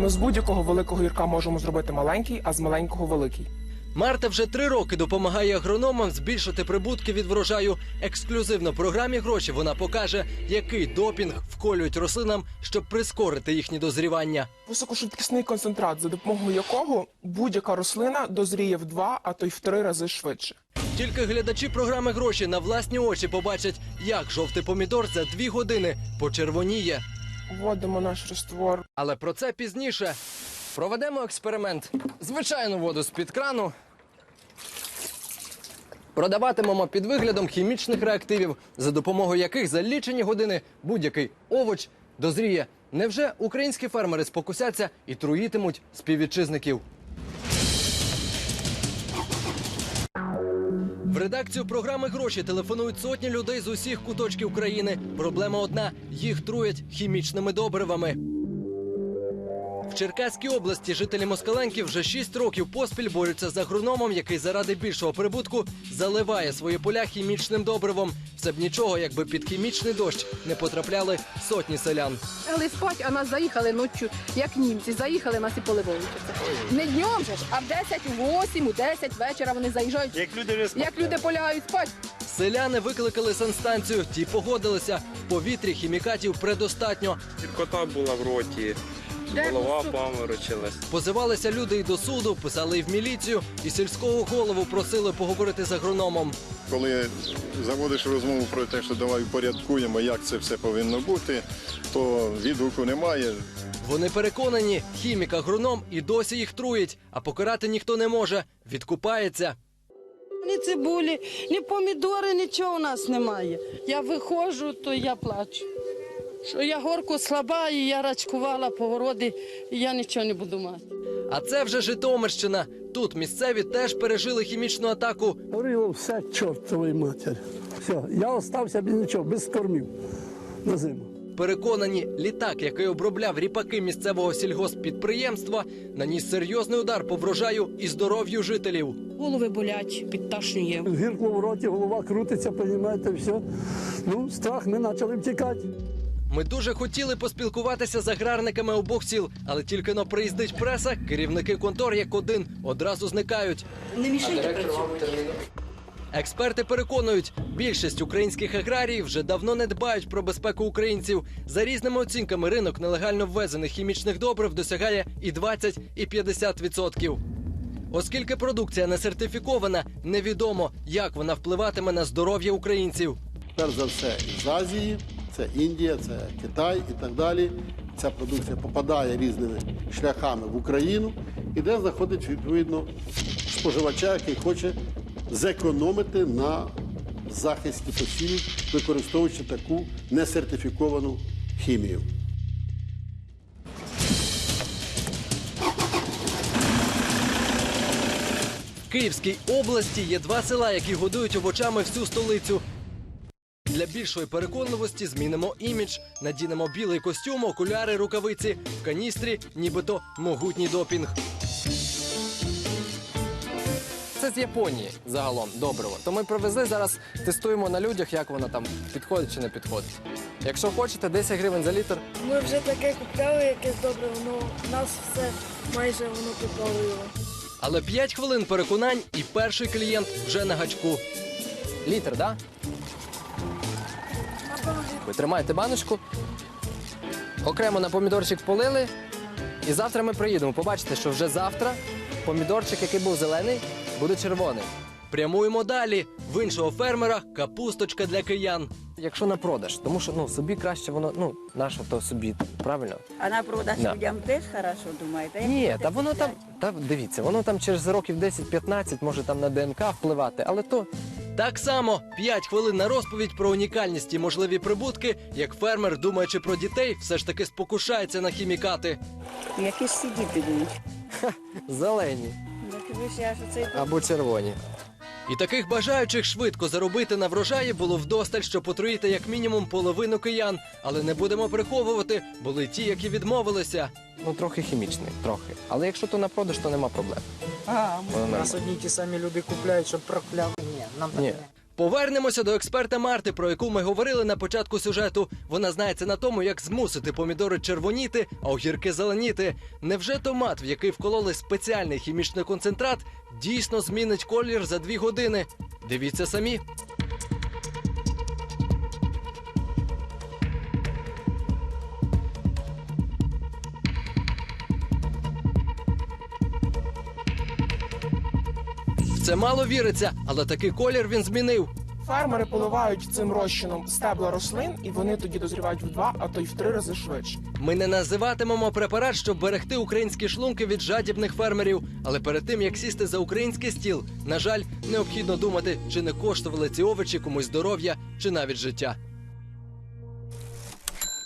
Ми з будь-якого великого гірка можемо зробити маленький, а з маленького великий. Марта вже три роки допомагає агрономам збільшити прибутки від врожаю. Ексклюзивно програмі гроші вона покаже, який допінг вколюють рослинам, щоб прискорити їхнє дозрівання. Високошвидкісний концентрат, за допомогою якого будь-яка рослина дозріє в два, а то й в три рази швидше. Тільки глядачі програми гроші на власні очі побачать, як жовтий помідор за дві години почервоніє. Вводимо наш раствор. Але про це пізніше. Проведемо експеримент. Звичайну воду з-під крану. Продаватимемо під виглядом хімічних реактивів, за допомогою яких за лічені години будь-який овоч дозріє. Невже українські фермери спокусяться і труїтимуть співвітчизників? Редакцію програми гроші телефонують сотні людей з усіх куточків країни. Проблема одна: їх труять хімічними добривами. В Черкаській області жителі Москаленки вже 6 років поспіль борються з агрономом, який заради більшого прибутку заливає свої поля хімічним добривом. Все б нічого, якби під хімічний дощ не потрапляли сотні селян. Лягли спать, а нас заїхали ночі, як німці, заїхали нас і поливовуються. Не днем же ж, а в 10, у 8, у 10 вечора вони заїжджають. Як люди спать. Як люди полягають спать, Селяни викликали санстанцію. Ті погодилися. В повітрі хімікатів предостатньо. Гіркота була в роті, голова паморочилась. Позивалися люди і до суду, писали і в міліцію, і сільського голову просили поговорити з агрономом. Коли заводиш розмову про те, що давай упорядкуємо, як це все повинно бути, то відгуку немає. Вони переконані, хімік агроном і досі їх труїть, а покарати ніхто не може. Відкупається. Ні цибулі, ні помідори, нічого у нас немає. Я виходжу, то я плачу. Що я горко слаба, і я рачкувала по городі, і я нічого не буду мати. А це вже Житомирщина. Тут місцеві теж пережили хімічну атаку. Горіло все чортової матері. Все, я остався без нічого, без кормів на зиму. Переконані, літак, який обробляв ріпаки місцевого сільгосппідприємства, наніс серйозний удар по врожаю і здоров'ю жителів. Голови болять, підташнює. Гірко в роті, голова крутиться, понімаєте, все. Ну, страх, ми почали втікати. Ми дуже хотіли поспілкуватися з аграрниками обох сіл, але тільки но приїздить преса, керівники контор як один одразу зникають. Не мішайте працювати. Експерти переконують, більшість українських аграріїв вже давно не дбають про безпеку українців. За різними оцінками, ринок нелегально ввезених хімічних добрив досягає і 20, і 50 відсотків. Оскільки продукція не сертифікована, невідомо, як вона впливатиме на здоров'я українців. перш за все з Азії, це Індія, це Китай і так далі. Ця продукція попадає різними шляхами в Україну і де знаходить відповідно споживача, який хоче зекономити на захисті посівів, використовуючи таку несертифіковану хімію. В Київській області є два села, які годують овочами всю столицю. Для більшої переконливості змінимо імідж, надінемо білий костюм, окуляри, рукавиці, в каністрі, нібито могутній допінг. Це з Японії загалом добриво. То ми привезли зараз, тестуємо на людях, як воно там підходить чи не підходить. Якщо хочете, 10 гривень за літр. Ми вже таке купляли, якесь добре, воно у нас все майже воно підпалило. Але 5 хвилин переконань, і перший клієнт вже на гачку. Літр, да? Ви тримаєте баночку, окремо на помідорчик полили, і завтра ми приїдемо. Побачите, що вже завтра помідорчик, який був зелений, буде червоний. Прямуємо далі. В іншого фермера капусточка для киян. Якщо на продаж, тому що ну собі краще воно, ну наше то собі, правильно? А на продаж Да. людям теж хорошо, думаєте? Як Ні, та воно там, та дивіться, воно там через років 10-15 може там на ДНК впливати, але то. Так само 5 хвилин на розповідь про унікальність і можливі прибутки, як фермер, думаючи про дітей, все ж таки спокушається на хімікати. Які ж ці діти будуть? Зелені або червоні. І таких бажаючих швидко заробити на врожаї було вдосталь, щоб отруїти як мінімум половину киян. Але не будемо приховувати, були ті, які відмовилися. Ну трохи хімічний, трохи. Але якщо то на продаж, то нема проблем. А, Воно нас одні ті самі люди купляють, щоб прокляли. Нам так Ні. не. Повернемося до експерта Марти, про яку ми говорили на початку сюжету. Вона знається на тому, як змусити помідори червоніти, а огірки зеленіти. Невже томат, в який вкололи спеціальний хімічний концентрат, дійсно змінить колір за дві години? Дивіться самі. Це мало віриться, але такий колір він змінив. Фермери поливають цим розчином стебла рослин, і вони тоді дозрівають в два, а то й в три рази швидше. Ми не називатимемо препарат, щоб берегти українські шлунки від жадібних фермерів. Але перед тим як сісти за український стіл, на жаль, необхідно думати, чи не коштували ці овочі комусь здоров'я чи навіть життя.